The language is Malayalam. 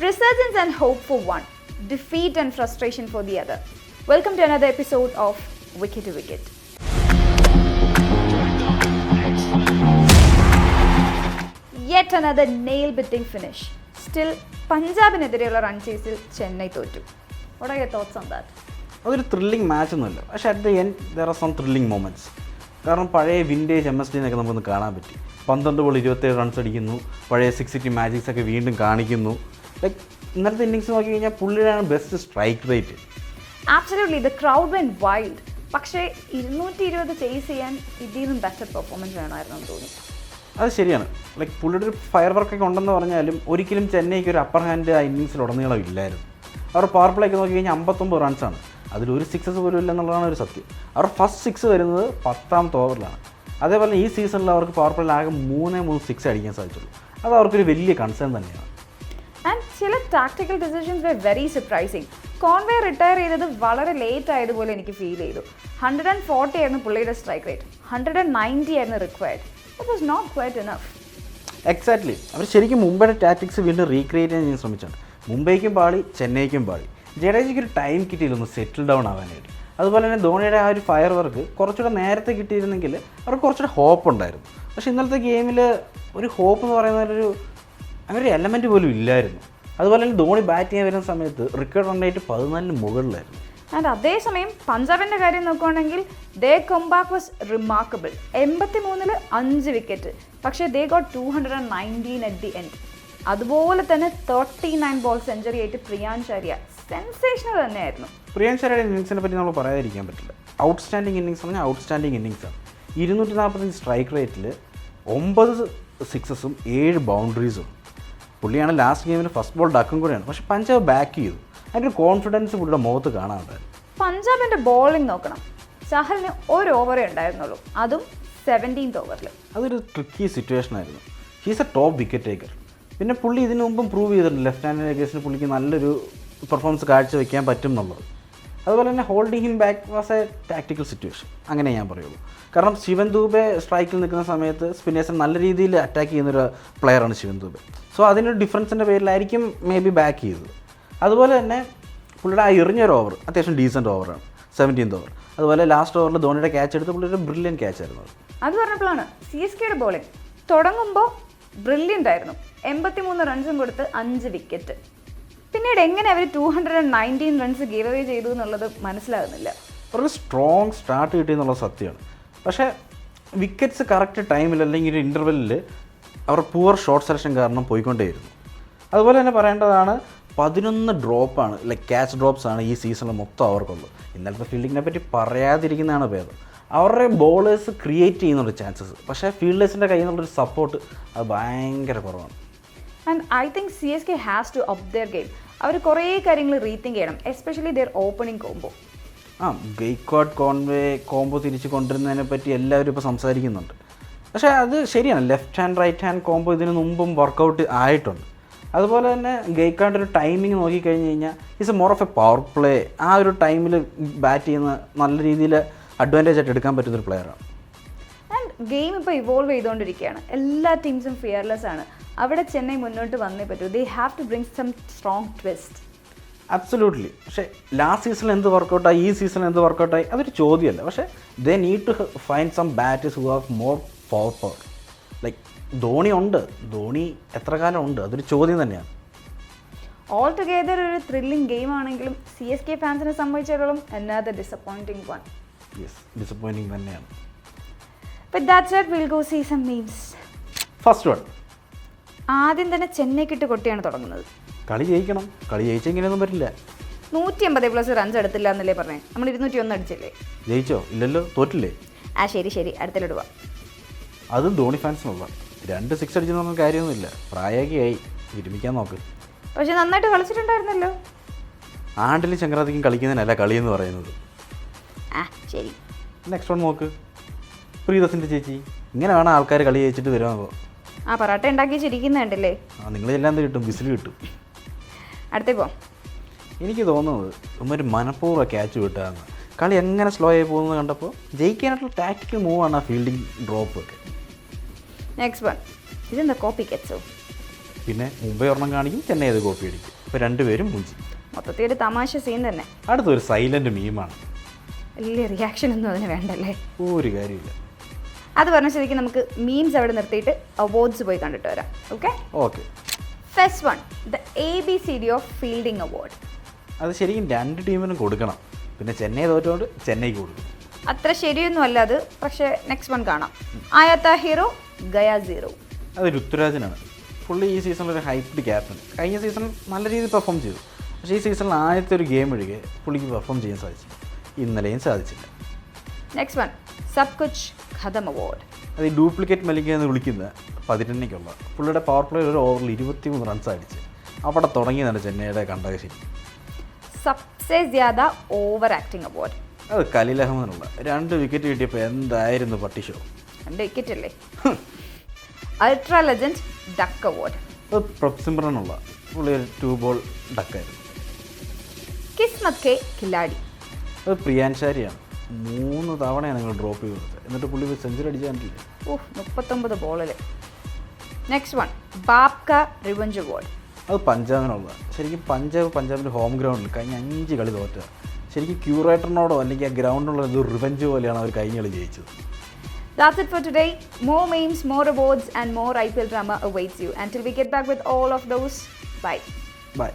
Resurgence and hope for one, defeat and frustration for the other. Welcome to another episode of Wicket to Wicket. Yet another nail biting finish. Still, പഞ്ചാബിനെതിരെയുള്ള റൺ ചേസിൽ ചെന്നൈ തോറ്റു What are your thoughts on that? അതൊരു ത്രില്ലിംഗ് മാച്ച് ഒന്നുമല്ല പക്ഷേ at the end there are some thrilling moments കാരണം പഴയ വിന്റേജ് എം എസ് ഡിന്നൊക്കെ നമുക്കൊന്ന് കാണാൻ പറ്റി പന്ത്രണ്ട് ബോൾ ഇരുപത്തേഴ് റൺസ് അടിക്കുന്നു പഴയ സിക്സ് സിറ്റി മാജിക്സ് ഒക്കെ വീണ്ടും കാണിക്കുന്നു ലൈക്ക് ഇന്നലത്തെ ഇന്നിങ്സ് നോക്കി കഴിഞ്ഞാൽ പുള്ളിയാണ് best strike rate absolutely the crowd went wild പക്ഷേ ഇരുന്നൂറ്റി ഇരുപത് ചേസ് ചെയ്യാൻ ഇതിൽ നിന്നും ബെറ്റർ പെർഫോമൻസ് വേണമായിരുന്നു എന്ന് തോന്നി. അത് ശരിയാണ്. ലൈക്ക് പുള്ളിയുടെ ഒരു ഫയർ വർക്കൊക്കെ ഉണ്ടെന്ന് പറഞ്ഞാലും ഒരിക്കലും ചെന്നൈക്ക് ഒരു അപ്പർ ഹാൻഡ് ആ ഇന്നിങ്സിൽ ഉടനീളം ഇല്ലായിരുന്നു. അവർ പവർ പ്ലേക്ക് നോക്കി കഴിഞ്ഞാൽ അമ്പത്തൊമ്പത് റൺസാണ് അതിലൊരു സിക്സസ് പോലും ഇല്ലെന്നുള്ളതാണ് ഒരു സത്യം. അവർ ഫസ്റ്റ് സിക്സ് വരുന്നത് പത്താമത്തെ ഓവറിലാണ് അതേപോലെ ഈ സീസണിൽ അവർക്ക് പവർ പ്ലേയിൽ ആകെ മൂന്നേ മൂന്ന് സിക്സ് അടിക്കാൻ സാധിച്ചുള്ളൂ. അത് അവർക്കൊരു വലിയ കൺസേൺ തന്നെയാണ്. ആൻഡ് ചില tactical decisions were very surprising Conway retire ചെയ്തത് വളരെ ലേറ്റ് ആയതുപോലെ എനിക്ക് ഫീൽ ചെയ്തു. ഹൺഡ്രഡ് ആൻഡ് ഫോർട്ടി ആയിരുന്നു പുള്ളിയുടെ strike rate hundred and ninety ആയിരുന്നു required it was not quite enough exactly അവർ ശരിക്കും മുംബൈയുടെ ടാറ്റിക്സ് വീണ്ടും റീക്രിയേറ്റ് ചെയ്യാൻ ശ്രമിച്ചാണ് മുംബൈക്കും പാളി ചെന്നൈക്കും പാളി. ജഡേജയ്ക്ക് ഒരു ടൈം കിട്ടിയില്ല ഒന്ന് സെറ്റിൽ ഡൗൺ ആവാനായിട്ട് അതുപോലെ തന്നെ ധോണിയുടെ ആ ഒരു ഫയർ വർക്ക് കുറച്ചുകൂടെ നേരത്തെ കിട്ടിയിരുന്നെങ്കിൽ അവർക്ക് കുറച്ചുകൂടെ ഹോപ്പ് ഉണ്ടായിരുന്നു. പക്ഷേ ഇന്നലത്തെ ഗെയിമിൽ ഒരു ഹോപ്പ് എന്ന് പറയുന്നതിലൊരു അങ്ങനെ ഒരു എലമെന്റ് പോലും ഇല്ലായിരുന്നു. അതുപോലെ തന്നെ ധോണി ബാറ്റ് ചെയ്യാൻ വരുന്ന സമയത്ത് റിക്കോർഡ് റൺ റേറ്റ് പതിനാലിന് മുകളിലായിരുന്നു. ആൻഡ് അതേസമയം പഞ്ചാബിന്റെ കാര്യം നോക്കുകയാണെങ്കിൽ ദേ കൊമ്പാക് വാസ് റിമാർക്കബിൾ എൺപത്തി മൂന്നിൽ അഞ്ച് വിക്കറ്റ് പക്ഷേ they got two hundred and nineteen at the end അതുപോലെ തന്നെ തേർട്ടി നയൻ ബോൾ സെഞ്ചുറി ആയിട്ട് പ്രിയാൻചാര്യ സെൻസേഷണൽ തന്നെയായിരുന്നു. പ്രിയാൻചാര്യയുടെ ഇന്നിങ്സിനെ പറ്റി നമ്മൾ പറയാതിരിക്കാൻ പറ്റില്ല. ഔട്ട്സ്റ്റാൻഡിങ് ഇന്നിങ്സ് പറഞ്ഞാൽ ഔട്ട്സ്റ്റാൻഡിങ് ഇന്നിങ്സാണ് ഇരുന്നൂറ്റി നാൽപ്പത്തഞ്ച് സ്ട്രൈക്ക് റേറ്റിൽ ഒമ്പത് സിക്സസും ഏഴ് ബൗണ്ടറീസും പുള്ളിയാണ് ലാസ്റ്റ് ഗെയിമിൽ ഫസ്റ്റ് ബോൾ ഡക്കും കൂടെയാണ്. പക്ഷെ പഞ്ചാബ് ബാക്ക് ചെയ്തു. അതിന്റെ ഒരു കോൺഫിഡൻസ് പുള്ളിയുടെ മുഖത്ത് കാണാറുണ്ട്. പഞ്ചാബിന്റെ ബോളിംഗ് നോക്കണം. ചഹലിന് ഒരു ഓവറേ ഉണ്ടായിരുന്നുള്ളൂ. അതും സെവന്റീൻത് ഓവറിൽ അതൊരു ട്രിക്കി സിറ്റുവേഷൻ ആയിരുന്നു. He's a top wicket taker പിന്നെ പുള്ളി ഇതിനു മുമ്പും പ്രൂവ് ചെയ്തിട്ടുണ്ട്. ലെഫ്റ്റ് ഹാൻഡ് കേസിന് പുള്ളിക്ക് നല്ലൊരു പെർഫോമൻസ് കാഴ്ചവെക്കാൻ പറ്റും എന്നുള്ളത്. അതുപോലെ തന്നെ holding him back was a tactical situation അങ്ങനെ ഞാൻ പറയുള്ളൂ. കാരണം ശിവൻ ദൂബെ സ്ട്രൈക്കിൽ നിൽക്കുന്ന സമയത്ത് സ്പിന്നേഴ്സിനെ നല്ല രീതിയിൽ അറ്റാക്ക് ചെയ്യുന്നൊരു പ്ലെയറാണ് ശിവൻ ദൂബെ. സോ അതിനൊരു ഡിഫറൻസിന്റെ പേരിലായിരിക്കും മേ ബി ബാക്ക് ചെയ്തത്. അതുപോലെ തന്നെ പുള്ളിയുടെ ആ എറിഞ്ഞൊരു ഓവർ അത്യാവശ്യം ഡീസന്റ് ഓവറാണ് സെവന്റീൻത് ഓവർ അതുപോലെ ലാസ്റ്റ് ഓവറിൽ ധോണിയുടെ ക്യാച്ച് എടുത്ത് പുള്ളിയുടെ ബ്രില്യൻ ക്യാച്ച് ആയിരുന്നു അത്. പറഞ്ഞപ്പോഴാണ് സി എസ് കെയുടെ ബോളിംഗ് തുടങ്ങുമ്പോൾ ബ്രില്യന്റ് ആയിരുന്നു. എൺപത്തി മൂന്ന് റൺസും കൊടുത്ത് അഞ്ച് വിക്കറ്റ് പിന്നീട് എങ്ങനെ അവർ two hundred and nineteen runs give away ചെയ്തു എന്നുള്ളത് മനസ്സിലാകുന്നില്ല. അവർക്ക് സ്ട്രോങ് സ്റ്റാർട്ട് കിട്ടി എന്നുള്ള സത്യമാണ്. പക്ഷേ വിക്കറ്റ്സ് കറക്റ്റ് ടൈമിൽ അല്ലെങ്കിൽ ഒരു ഇന്റർവെല്ലിൽ അവർ പൂർ ഷോർട്ട് സെലക്ഷൻ കാരണം പോയിക്കൊണ്ടേയിരുന്നു. അതുപോലെ തന്നെ പറയേണ്ടതാണ് പതിനൊന്ന് ഡ്രോപ്പാണ് ലൈക്ക് ക്യാച്ച് ഡ്രോപ്സ് ആണ് ഈ സീസണിൽ മൊത്തം അവർക്കുള്ളത്. ഇന്നലത്തെ ഫീൽഡിങ്ങിനെ പറ്റി പറയാതിരിക്കുന്നതാണ് ഭേദം. അവരുടെ ബോളേഴ്സ് ക്രിയേറ്റ് ചെയ്യുന്നുണ്ട് ചാൻസസ് പക്ഷേ ഫീൽഡേഴ്സിന്റെ കയ്യിൽ നിന്നുള്ളൊരു സപ്പോർട്ട് അത് ഭയങ്കര കുറവാണ്. And I think C S K has to up their game അവർ കുറേ കാര്യങ്ങൾ റീത്തിങ് ചെയ്യണം എസ്പെഷ്യലി ദർ ഓപ്പണിംഗ് കോംബോ ആ ഗെയ്ക്വാഡ് കോൺവേ കോംബോ തിരിച്ച് കൊണ്ടുവരുന്നതിനെ പറ്റി എല്ലാവരും ഇപ്പോൾ സംസാരിക്കുന്നുണ്ട്. പക്ഷേ അത് ശരിയാണ് left hand right hand combo ഇതിന് മുമ്പും വർക്കൗട്ട് ആയിട്ടുണ്ട്. അതുപോലെ തന്നെ ഗെയ്ക്കാണ്ട് ഒരു ടൈമിംഗ് നോക്കിക്കഴിഞ്ഞ് കഴിഞ്ഞാൽ a more of a power play ആ ഒരു ടൈമിൽ ബാറ്റ് ചെയ്യുന്ന നല്ല രീതിയിൽ അഡ്വാന്റേജ് ആയിട്ട് എടുക്കാൻ പറ്റുന്നൊരു പ്ലെയറാണ് ഗെയിം ഇപ്പോൾ ഇവോൾവ് ചെയ്തുകൊണ്ടിരിക്കുകയാണ്. എല്ലാ ടീംസും ഫിയർലെസ് ആണ്. അവിടെ ചെന്നൈ മുന്നോട്ട് വന്നേ പറ്റൂ. They have to bring some strong twist absolutely പക്ഷേ ലാസ്റ്റ് സീസണിൽ എന്ത് വർക്കൗട്ടായി ഈ സീസണിൽ എന്ത് വർക്കൗട്ടായി അതൊരു ചോദ്യമല്ല. പക്ഷേ they need to find some batters who have more power power like Dhoni ഉണ്ട്. ധോണി എത്ര കാലം ഉണ്ട്? അതൊരു ചോദ്യം തന്നെയാണ്. ഓൾ ടുഗെദർ ഒരു ത്രില്ലിംഗ് ഗെയിം ആണെങ്കിലും സി എസ് കെ ഫാൻസിനെ സംബന്ധിച്ചിടത്തോളം another disappointing one yes disappointing തന്നെയാണ്. With that's it. We'll go see some memes. First one ആദ്യം തന്നെ ചെന്നൈക്കിട്ട് കൊട്ടിയാണ് തുടങ്ങുന്നത്. കളി ജയിക്കണം. കളി ജയിച്ചെങ്ങനെയൊന്നും പറ്റില്ല. നൂറ്റി അമ്പത് പ്ലസ് റൺസ് എടുത്തില്ല എന്നല്ലേ പറഞ്ഞേ? നമ്മൾ ഇരുന്നൂറ്റി ഒന്ന് അടിച്ചില്ലേ? ജയിച്ചോ? ഇല്ലല്ലോ തോറ്റില്ലേ? ആ ശരി ശരി. അടുത്തിലിടുക അതും ധോണി ഫാൻസിനുള്ള രണ്ട് സിക്സ് അടിച്ചൊന്നും കാര്യമൊന്നുമില്ല. പ്രായോഗികമായി വിരമിക്കാൻ നോക്ക്. പക്ഷെ നന്നായിട്ട് കളിച്ചിട്ടുണ്ടായിരുന്നല്ലോ. ആണ്ടിലും ചക്രാതിക്കും കളിക്കുന്നതിനല്ല കളി എന്ന് പറയുന്നത്. ആ ശരി. നെക്സ്റ്റ് വൺ നോക്ക്. പ്രീതസിന്റെ ചേച്ചി. ഇങ്ങനെ വേണം ആൾക്കാർ കളി ജയിച്ചിട്ട് വരുമ്പോൾ ആ പൊറോട്ട ഉണ്ടാക്കി ചിരിക്കുന്നുണ്ടല്ലേ ആ നിങ്ങളെല്ലാം എന്ത് കിട്ടും? വിസിൽ കിട്ടും. അടുത്തേ പോ. എനിക്ക് തോന്നുന്നത് ഒരു മനഃപൂർവം ക്യാച്ച് വിട്ടാന്ന്. കളി എങ്ങനെ സ്ലോ ആയി പോകുന്നത് കണ്ടപ്പോൾ ജയിക്കാനായിട്ടുള്ള ടാക്ടിക്കൽ ആണ് ആ ഫീൽഡിംഗ് ഡ്രോപ്പ് ഒക്കെ. നെക്സ്റ്റ് വൺ ഇതെന്താ കോപ്പി കെച്ചോ പിന്നെ മുംബൈ ഒരെണ്ണം കാണിക്കും ചെന്നൈ അത് കോപ്പി അടിക്കും. ഇപ്പൊ രണ്ടുപേരും മുഞ്ചി. മൊത്തത്തിൽ ഒരു തമാശ സീൻ തന്നെ. അടുത്തൊരു സൈലന്റ് മീമാണ് വലിയ റിയാക്ഷൻ ഒന്നും അതിന് വേണ്ടല്ലേ? ഒരു കാര്യമില്ല അത് പറഞ്ഞ ശരിക്കും നമുക്ക് മീംസ് അവിടെ നിർത്തിയിട്ട് അവാർഡ്സ് പോയി കണ്ടിട്ട് വരാം. Okay okay first one the A B C D of fielding award അത് ശരിക്കും രണ്ട് ടീമിനും കൊടുക്കണം. പിന്നെ ചെന്നൈ തോറ്റോണ്ട് ചെന്നൈക്ക് കൊടുക്കും. അത്ര ശരിയൊന്നും അല്ല അത്. പക്ഷേ നെക്സ്റ്റ് വൺ കാണാം. ആയത്ത ഹീറോ ഗയ സീറോ അത് ഋതുരാജനാണ്. പുള്ളി ഈ സീസണിൽ ഒരു ഹൈപ്ഡ് ക്യാപ്റ്റൻ കഴിഞ്ഞ സീസൺ നല്ല രീതിയിൽ പെർഫോം ചെയ്തു. പക്ഷേ ഈ സീസണിൽ ആദ്യത്തെ ഒരു ഗെയിം ഒഴികെ പുള്ളിക്ക് പെർഫോം ചെയ്യാൻ സാധിച്ചു ഇന്നലെയും സാധിച്ചില്ല. നെക്സ്റ്റ് വൺ സബ് കുച്ച് ഖദം അവാർഡ് അത് ഈ ഡ്യൂപ്ലിക്കേറ്റ് മലിക്ക എന്ന് വിളിക്കുന്നത് പതിനെണ്ണയ്ക്കുള്ള പുള്ളിയുടെ പവർ പ്ലേ ഒരു ഓവറിൽ ഇരുപത്തി മൂന്ന് റൺസ് അടിച്ച് അവിടെ തുടങ്ങിയതാണ് ചെന്നൈയുടെ കണ്ടകശി സബ്സെ ജ്യാദ ഓവർ ആക്ടിംഗ് അവാർഡ് അത് കലീൽ അഹമ്മദിനുള്ള. രണ്ട് വിക്കറ്റ് കിട്ടിയപ്പോൾ എന്തായിരുന്നു പട്ടി ഷോ രണ്ട് വിക്കറ്റ് അല്ലേ? അൾട്രാ ലെജൻഡ് ഡക്ക് അവാർഡ് അത് പ്രപ്സിംബ്രനുള്ള പുള്ളി ഒരു ടൂ ബോൾ ഡക്കായിരുന്നു കിസ്മത് കെ കില്ലാടി അത് പ്രിയാൻശാരിയാണ് മൂന്ന് തവണയാണ് നിങ്ങൾ ഡ്രോപ്പ് ചെയ്തത്. എന്നിട്ട് പുള്ളി സെഞ്ചുറി അടിച്ചാൽ ഓഹ് മുപ്പത്തൊമ്പത് ബോളിൽ നെക്സ്റ്റ് വൺ ബാപ്ക റിവഞ്ച് അവാർഡ് അത് പഞ്ചാബിനുള്ള ശരിക്കും പഞ്ചാബ് പഞ്ചാബിന്റെ ഹോം ഗ്രൗണ്ടിൽ കഴിഞ്ഞ അഞ്ച് കളി തോറ്റ ശരിക്കും ക്യൂറേറ്ററിനോടോ അല്ലെങ്കിൽ ആ ഗ്രൗണ്ടിലുള്ള ഒരു റിവഞ്ച് പോലെയാണ് അവർ കഴിഞ്ഞ കളി ജയിച്ചത്. That's it for today. More memes, more awards, and more IPL drama awaits you. Until we get back with all of those, bye. Bye